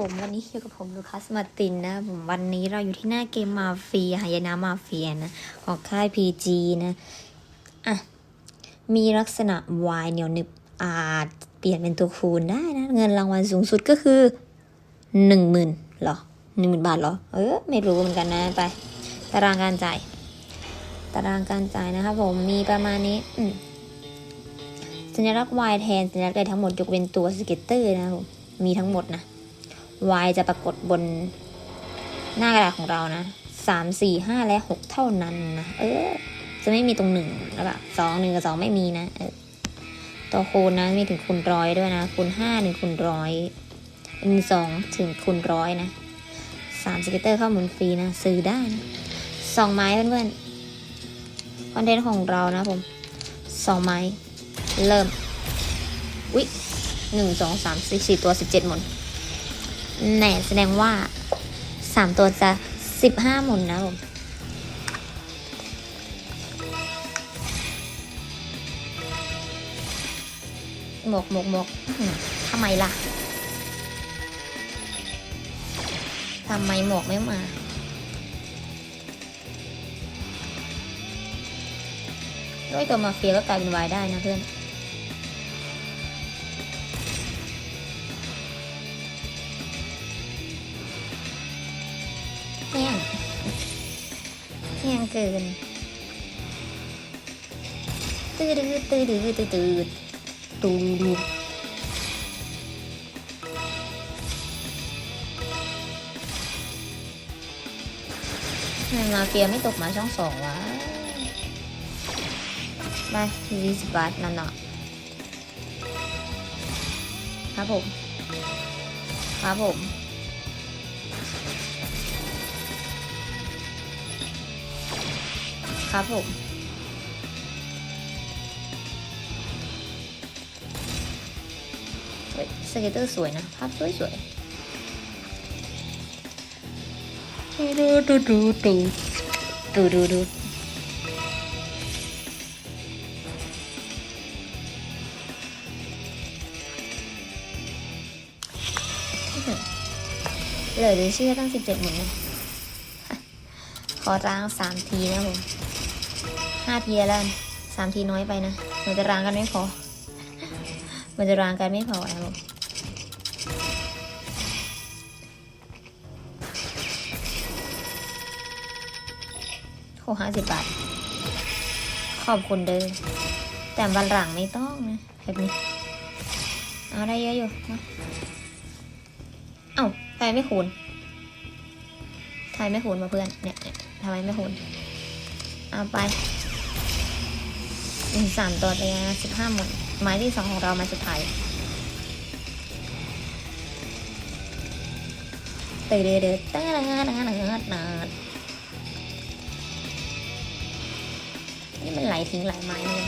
ผมวันนี้อยู่กับผมลูคัสมาร์ตินนะผมวันนี้เราอยู่ที่หน้าเกมมาเฟียหายนะมาเฟียนะของค่าย PG นะอะมีลักษณะวายเหนียวหนึบอาจเปลี่ยนเป็นตัวคูณได้นะ เงินรางวัลสูงสุดก็คือหนึ่งหมื่นหรอหนึ่งหมื่นบาทหรอ เออไม่รู้เหมือนกันนะไป ตารางการจ่าย ตารางการจ่ายนะครับผมมีประมาณนี้อืสัญลักษณ์ Y แทนสัญลักษณ์ใดทั้งหมดยกเว้นตัวสเก็ตเตอร์นะครับผมมีทั้งหมดนะ Y จะปรากฏบนหน้ากระดาษของเรานะสามสี่ห้าและหกเท่านั้นนะเออ จะไม่มีตรงหนึ่งแล้วแบบสองหนึ่งกับสองไม่มีนะเออตัวคูณนะมีถึงคูณร้อยด้วยนะคูณห้าหนึ่งคูณร้อยหนึ่งสองถึงคูณร้อยนะสามสเก็ตเตอร์เข้าหมุนฟรีนะซื้อได้นะสองไม้เพื่อนๆคอนเทนต์ของเรานะผมสองไม้ เริ่มวิหนึ่งสองสามสี่สี่ตัวสิบเจ็ดหมุน แหน่แสดงว่าสามตัวจะสิบห้าหมุนนะผมหมวกหมวกหมวกทำไมล่ะ ทำไมหมวกไม่มา ด้วยตัวมาเฟียก็กลายเป็นวายได้นะเพื่อน ห้งเกินตื้อดื้อตื้อดื้อตื้อตื้อตูดูทำไมมาเฟียไม่ตกมาช่องสองวะไปยี่สิบบาทนั่นเนาะครับผม ครับผม ครับผมเฮ้ยสเก็ตเตอร์สวยนะ ภาพสวยสวยดูดูดูดูดูดูดูเหลือดูเชื่อตั้งสิบเจ็ดหมื่นนะขอร้างสามทีนะผม ห้าทีแล้วสามทีน้อยไปนะมันจะรางกันไม่พอมันจะรางกันไม่พอนะผมโหห้าสิบบาท ขอบคุณเด้อแต่วันหลังไม่ต้องนะแบบนี้ เอาได้เยอะอยู่มาเอ้าทำไมไม่คูณทำไมไม่คูณมาเพื่อนเนี่ยเนี่ยทำไมไม่คูณเอาไป หนึ่งสามตัวเลยนะสิบห้าหมุนไม้ที่สองของเรามาสุดท้ายเตยเดือดเดเตยเดเดือดเดเดนี่มันไหลทิ้งหลายไม้เลย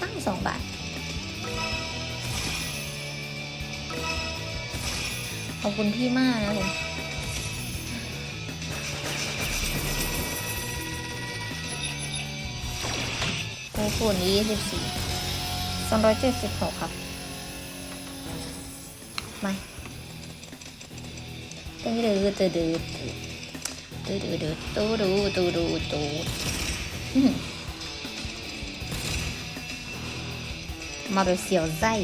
ตั้งสองบาทขอบคุณพี่มากนะผม โอ้โหนี้ยี่สิบสี่สองร้อยเจ็ดสิบหกครับมาตื้อดื้อตื้อดื้อตื้อดื้อดื้อตู้ดูตู้ดูตู้อื้อหือมาแบบเสียวไส้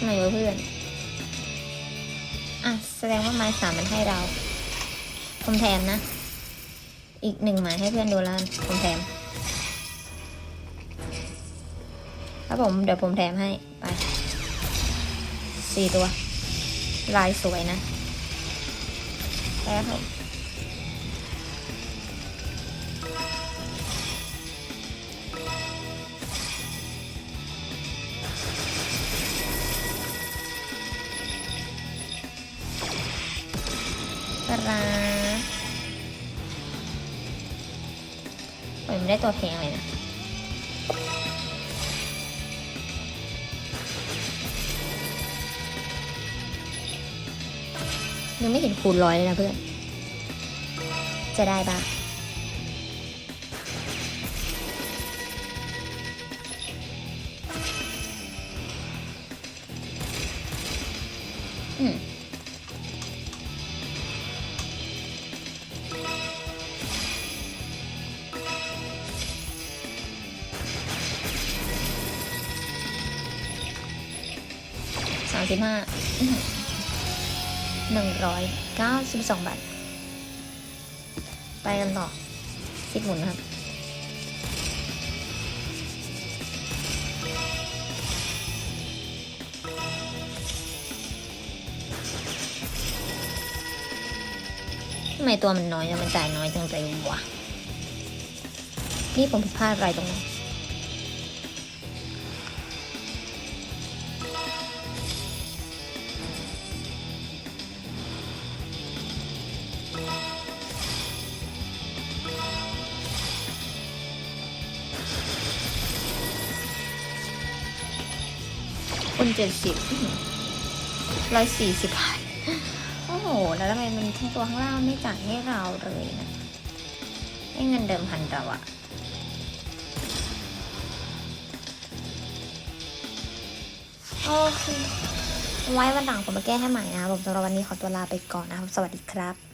ทำไมวะเพื่อน อะ แสดงว่าไม้สามมันให้เรา ผมแถมนะ อีกหนึ่งไม้ให้เพื่อนดูแลวผมแถม ครับผม เดี๋ยวผมแถมให้ ไป สี่ตัว ลายสวยนะ แล้ว ได้ตัวแพงเลยนะยังไม่เห็นคูณร้อยเลยนะเพื่อน จะได้ปะอืม สิบห้าหนึ่งร้อยเก้าสิบสองบาท ไปกันต่อสิบหมุนครับทำไมตัวมันน้อยอะมันจ่ายน้อยจังเลยวะนี่ผมผิดพลาดอะไรตรงไหน คนเจ็ดสิบร้อยสี่สิบบาท โอ้โห แล้วทำไมมันทั้งตัวข้างล่างไม่จ่ายให้เราเลยนะให้เงินเดิมพันเราอะโอเค ไว้วันหลังผมมาแก้ให้ใหม่นะครับผมสำหรับวันนี้ขอตัวลาไปก่อนนะครับ สวัสดีครับ